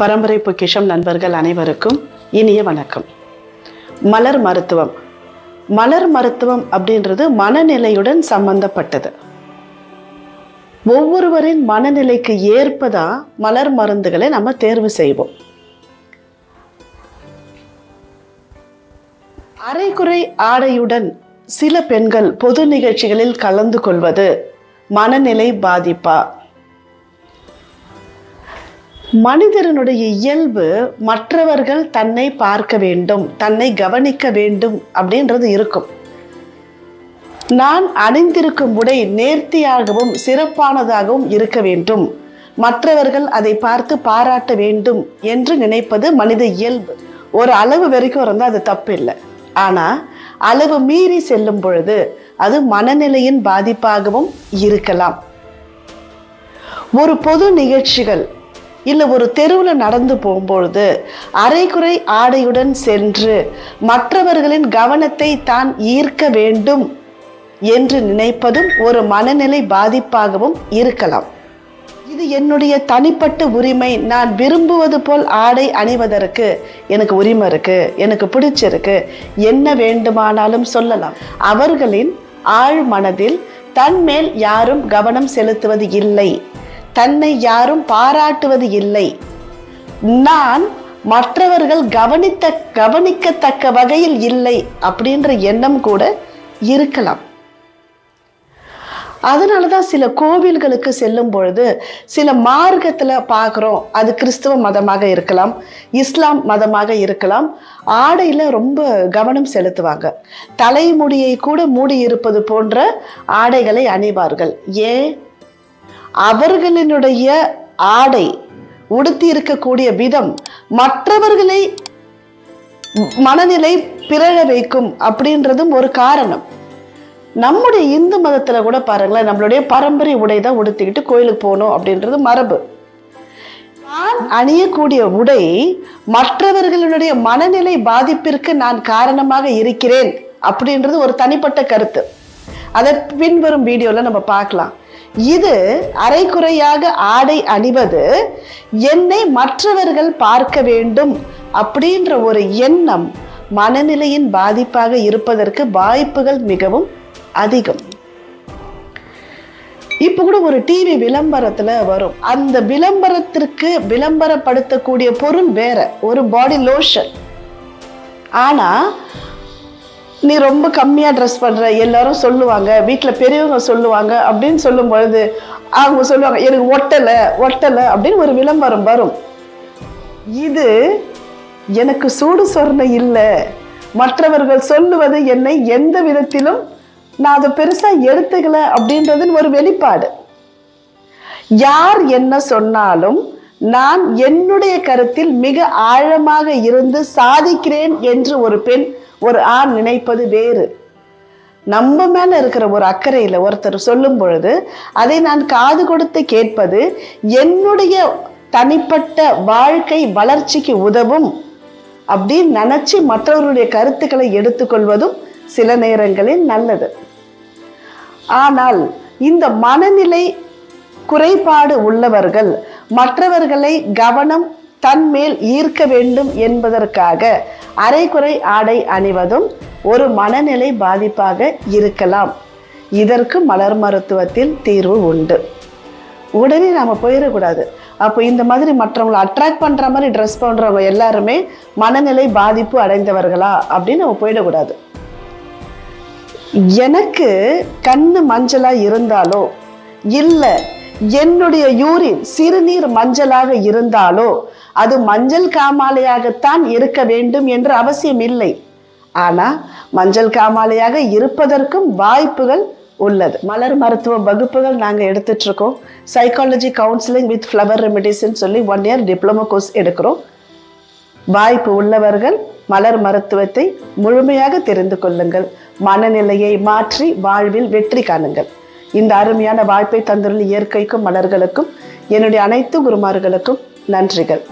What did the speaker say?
பரம்பரை பொக்கிஷம் நண்பர்கள் அனைவருக்கும் இனிய வணக்கம். மலர் மருத்துவம். மலர் மருத்துவம் அப்படின்றது மனநிலையுடன் சம்பந்தப்பட்டது. ஒவ்வொருவரின் மனநிலைக்கு ஏற்பதா மலர் மருந்துகளை நம்ம தேர்வு செய்வோம். அரைகுறை ஆடையுடன் சில பெண்கள் பொது நிகழ்ச்சிகளில் கலந்து கொள்வது மனநிலை பாதிப்பா மனிதனுடைய இயல்பு மற்றவர்கள் தன்னை பார்க்க வேண்டும் தன்னை கவனிக்க வேண்டும் அப்படின்றது இருக்கும். நான் அணிந்திருக்கும் உடை நேர்த்தியாகவும் சிறப்பானதாகவும் இருக்க வேண்டும். மற்றவர்கள் அதை பார்த்து பாராட்ட வேண்டும் என்று நினைப்பது மனித இயல்பு. ஒரு அளவு வரைக்கும் இருந்தால் அது தப்பு இல்லை. ஆனால் அளவு மீறி செல்லும் பொழுது அது மனநிலையின் பாதிப்பாகவும் இருக்கலாம். ஒரு பொது நிகழ்ச்சிகள் இல்லை ஒரு தெருவில் நடந்து போகும்பொழுது அரைகுறை ஆடையுடன் சென்று மற்றவர்களின் கவனத்தை தான் ஈர்க்க வேண்டும் என்று நினைப்பதும் ஒரு மனநிலை பாதிப்பாகவும் இருக்கலாம். இது என்னுடைய தனிப்பட்ட உரிமை. நான் விரும்புவது போல் ஆடை அணிவதற்கு எனக்கு உரிமை இருக்கு எனக்கு பிடிச்சிருக்கு என்ன வேண்டுமானாலும் சொல்லலாம். அவர்களின் ஆழ் மனதில் தன் மேல் யாரும் கவனம் செலுத்துவது இல்லை. தன்னை யாரும் பாராட்டுவது இல்லை. நான் மற்றவர்கள் கவனித்த கவனிக்கத்தக்க வகையில் இல்லை அப்படின்ற எண்ணம் கூட இருக்கலாம். அதனால தான் சில கோவில்களுக்கு செல்லும் பொழுது சில மார்க்கத்தில் பார்க்குறோம் அது கிறிஸ்துவ மதமாக இருக்கலாம் இஸ்லாம் மதமாக இருக்கலாம் ஆடையில் ரொம்ப கவனம் செலுத்துவாங்க. தலைமுடியை கூட மூடி இருப்பது போன்ற ஆடைகளை அணிவார்கள். ஏன்? அவர்களினுடைய ஆடை உடுத்தி இருக்கக்கூடிய விதம் மற்றவர்களை மனநிலை பிறழ வைக்கும் அப்படின்றதும் ஒரு காரணம். நம்முடைய இந்து மதத்தில் கூட பாருங்களேன் நம்மளுடைய பரம்பரை உடை தான் உடுத்திக்கிட்டு கோயிலுக்கு போகணும் அப்படின்றது மரபு. நான் அணியக்கூடிய உடை மற்றவர்களுடைய மனநிலை பாதிப்பிற்கு நான் காரணமாக இருக்கிறேன் அப்படின்றது ஒரு தனிப்பட்ட கருத்து. அதை பின்வரும் வீடியோவில் நம்ம பார்க்கலாம். இது அரைக்குறையாக ஆடை அணிவது என்னை மற்றவர்கள் பார்க்க வேண்டும் அப்படின்ற ஒரு எண்ணம் மனநிலையின் பாதிப்பாக இருப்பதற்கு வாய்ப்புகள் மிகவும் அதிகம். இப்போ கூட ஒரு டிவி விளம்பரத்தில் வரும். அந்த விளம்பரத்திற்கு விளம்பரப்படுத்தக்கூடிய பொருள் வேற. ஒரு பாடி லோஷன் ஆனால் நீ ரொம்ப கம்மியாக ட்ரெஸ் பண்ணுற எல்லாரும் சொல்லுவாங்க வீட்டில் பெரியவங்க சொல்லுவாங்க அப்படின்னு சொல்லும் பொழுது அவங்க சொல்லுவாங்க எனக்கு ஒட்டலை ஒட்டலை அப்படின்னு ஒரு விளம்பரம் வரும். இது எனக்கு சூடு சொர்ணை இல்லை. மற்றவர்கள் சொல்லுவது என்னை எந்த விதத்திலும் நான் அதை பெருசாக எடுத்துக்கல அப்படின்றதுன்னு ஒரு வெளிப்பாடு. யார் என்ன சொன்னாலும் நான் என்னுடைய கருத்தில் மிக ஆழமாக இருந்து சாதிக்கிறேன் என்று ஒரு பெண் ஒரு ஆண் நினைப்பது வேறு. நம்ம மேல இருக்கிற ஒரு அக்கறையில் ஒருத்தர் சொல்லும் பொழுது அதை நான் காது கொடுத்து கேட்பது என்னுடைய தனிப்பட்ட வாழ்க்கை வளர்ச்சிக்கு உதவும் அப்படின்னு நினச்சி மற்றவர்களுடைய கருத்துக்களை எடுத்துக்கொள்வதும் சில நேரங்களில் நல்லது. ஆனால் இந்த மனநிலை குறைபாடு உள்ளவர்கள் மற்றவர்களை கவனம் தன் மேல் ஈர்க்க வேண்டும் என்பதற்காக அரைக்குறை ஆடை அணிவதும் ஒரு மனநிலை பாதிப்பாக இருக்கலாம். இதற்கு மலர் மருத்துவத்தில் தீர்வு உண்டு. உடனே நாம் போயிடக்கூடாது. அப்போ இந்த மாதிரி மற்றவங்களை அட்ராக்ட் பண்ணுற மாதிரி ட்ரெஸ் பண்ணுறவங்க எல்லாருமே மனநிலை பாதிப்பு அடைந்தவர்களா அப்படின்னு நம்ம போயிடக்கூடாது. எனக்கு கண்ணு மஞ்சளாக இருந்தாலோ இல்லை என்னுடைய யூரின் சிறுநீர் மஞ்சளாக இருந்தாலோ அது மஞ்சள் காமாலையாகத்தான் இருக்க வேண்டும் என்று அவசியம் இல்லை. ஆனா மஞ்சள் காமாலையாக இருப்பதற்கும் வாய்ப்புகள் உள்ளது. மலர் மருத்துவ வகுப்புகள் நாங்கள் எடுத்துட்டு இருக்கோம் சைக்காலஜி கவுன்சிலிங் வித் ஃப்ளவர் ரெமிடிஸ்ன்னு சொல்லி ஒன் இயர் டிப்ளமோ கோர்ஸ் எடுக்கிறோம். வாய்ப்பு உள்ளவர்கள் மலர் மருத்துவத்தை முழுமையாக தெரிந்து கொள்ளுங்கள். மனநிலையை மாற்றி வாழ்வில் வெற்றி காணுங்கள். இந்த அருமையான வாய்ப்பை தந்துள்ள இயற்கைக்கும் மலர்களுக்கும் என்னுடைய அனைத்து குருமார்களுக்கும் நன்றிகள்.